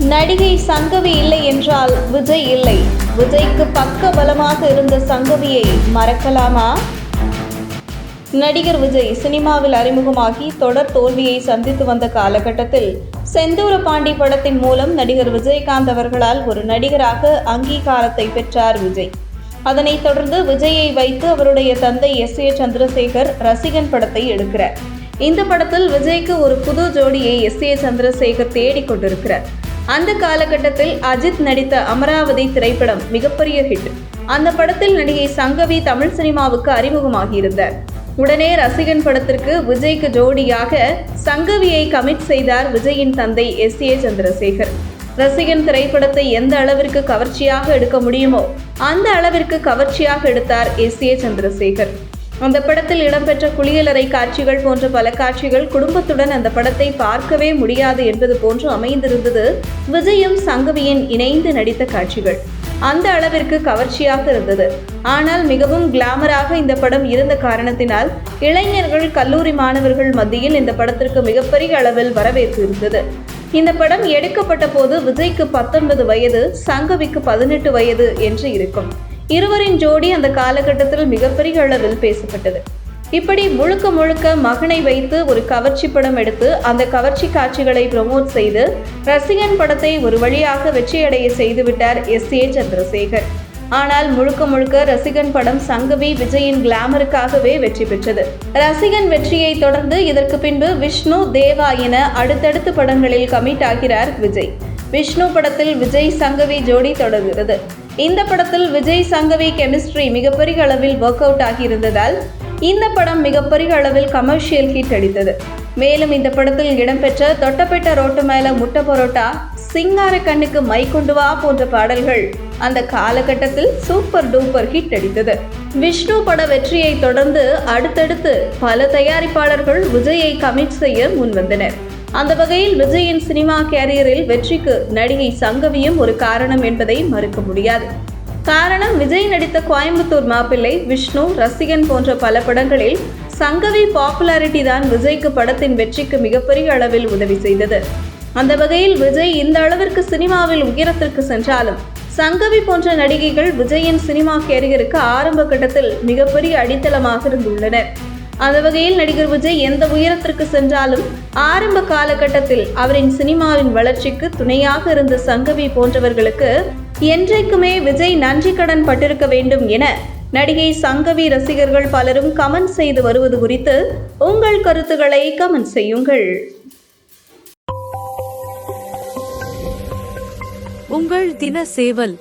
நடிகை சங்கவி இல்லை என்றால் விஜய் இல்லை. விஜய்க்கு பக்க பலமாக இருந்த சங்கவியை மறக்கலாமா? நடிகர் விஜய் சினிமாவில் அறிமுகமாகி தொடர் தோல்வியை சந்தித்து வந்த காலகட்டத்தில் செந்தூர பாண்டி படத்தின் மூலம் நடிகர் விஜயகாந்த் அவர்களால் ஒரு நடிகராக அங்கீகாரத்தை பெற்றார் விஜய். அதனைத் தொடர்ந்து விஜயை வைத்து அவருடைய தந்தை எஸ். ஏ. சந்திரசேகர் ரசிகன் படத்தை எடுக்கிறார். இந்த படத்தில் விஜய்க்கு ஒரு புது ஜோடியை எஸ். ஏ. சந்திரசேகர் தேடிக் கொண்டிருக்கிறார். அந்த காலகட்டத்தில் அஜித் நடித்த அமராவதி திரைப்படம் மிகப்பெரிய ஹிட் அந்த படத்தில் நடிகை சங்கவி தமிழ் சினிமாவுக்கு அறிமுகமாகியிருந்தார். உடனே ரசிகன் படத்திற்கு விஜய்க்கு ஜோடியாக சங்கவியை கமிட் செய்தார் விஜயின் தந்தை எஸ். ஏ. சந்திரசேகர். ரசிகன் திரைப்படத்தை எந்த அளவிற்கு கவர்ச்சியாக எடுக்க முடியுமோ அந்த அளவிற்கு கவர்ச்சியாக எடுத்தார் எஸ். ஏ. சந்திரசேகர். அந்த படத்தில் இடம்பெற்ற குளியலறை காட்சிகள் போன்ற பல காட்சிகள் குடும்பத்துடன் அந்த படத்தை பார்க்கவே முடியாது என்பது போன்று அமைந்திருந்தது விஜயும் சங்கவியின் இணைந்து நடித்த காட்சிகள். அந்த அளவிற்கு கவர்ச்சியாக இருந்தது. ஆனால் மிகவும் கிளாமராக இந்த படம் இருந்த காரணத்தினால் இளைஞர்கள் கல்லூரி மாணவர்கள் மத்தியில் இந்த படத்திற்கு மிகப்பெரிய அளவில் வரவேற்பு இருந்தது. இந்த படம் எடுக்கப்பட்ட போது விஜய்க்கு பத்தொன்பது வயது சங்கவிக்கு பதினெட்டு வயது என்று இருக்கும். இருவரின் ஜோடி அந்த காலகட்டத்தில் மிகப்பெரிய அளவில் பேசப்பட்டது. இப்படி முழுக்க முழுக்க மகனை வைத்து ஒரு கவர்ச்சி படம் எடுத்து அந்த கவர்ச்சி காட்சிகளை ப்ரமோட் செய்து ரசிகன் படத்தை ஒரு வழியாக வெற்றியடைய செய்துவிட்டார் எஸ். ஏ. சந்திரசேகர். ஆனால் முழுக்க முழுக்க ரசிகன் படம் சங்கவி விஜயின் கிளாமருக்காகவே வெற்றி பெற்றது. ரசிகன் வெற்றியை தொடர்ந்து இதற்கு பின்பு விஷ்ணு தேவா என அடுத்தடுத்து படங்களில் கமிட் ஆகிறார் விஜய். விஷ்ணு படத்தில் விஜய் சங்கவி ஜோடி தொடர்கிறது. இந்த படத்தில் விஜய் சங்கவி கெமிஸ்ட்ரி மிகப்பெரிய அளவில் ஒர்க் அவுட் ஆகியிருந்ததால் இந்த படம் மிகப்பெரிய அளவில் கமர்ஷியல் ஹிட் அடித்தது. மேலும் இந்த படத்தில் இடம்பெற்ற தொட்டப்பெட்ட ரோட்டு மேல முட்டை பரோட்டா சிங்கார கண்ணுக்கு மை கொண்டு வா போன்ற பாடல்கள் அந்த காலகட்டத்தில் சூப்பர் டூப்பர் ஹிட் அடித்தது. விஷ்ணு பட வெற்றியை தொடர்ந்து அடுத்தடுத்து பல தயாரிப்பாளர்கள் விஜயை கமிட் செய்ய முன்வந்தனர். அந்த வகையில் விஜயின் சினிமா கேரியரில் வெற்றிக்கு நடிகை சங்கவியும் ஒரு காரணம் என்பதை மறுக்க முடியாது. காரணம் விஜய் நடித்த கோயம்புத்தூர் மாப்பிள்ளை விஷ்ணு ரசிகன் போன்ற பல படங்களில் சங்கவி பாப்புலாரிட்டி தான் விஜய்க்கு படத்தின் வெற்றிக்கு மிகப்பெரிய அளவில் உதவி செய்தது. அந்த வகையில் விஜய் இந்த அளவிற்கு சினிமாவில் உயரத்திற்கு சென்றாலும் சங்கவி போன்ற நடிகைகள் விஜயின் சினிமா கேரியருக்கு ஆரம்ப கட்டத்தில் மிகப்பெரிய அடித்தளமாக இருந்துள்ளனர். அந்த வகையில் நடிகர் விஜய் எந்த உயரத்திற்கு சென்றாலும் ஆரம்ப காலகட்டத்தில் அவரின் சினிமாவின் வளர்ச்சிக்கு துணையாக இருந்த சங்கவி போன்றவர்களுக்கு என்றைக்குமே விஜய் நன்றி கடன் பட்டிருக்க வேண்டும் என நடிகை சங்கவி ரசிகர்கள் பலரும் கமெண்ட் செய்து வருவது குறித்து உங்கள் கருத்துக்களை கமெண்ட் செய்யுங்கள். உங்கள் தின சேவல்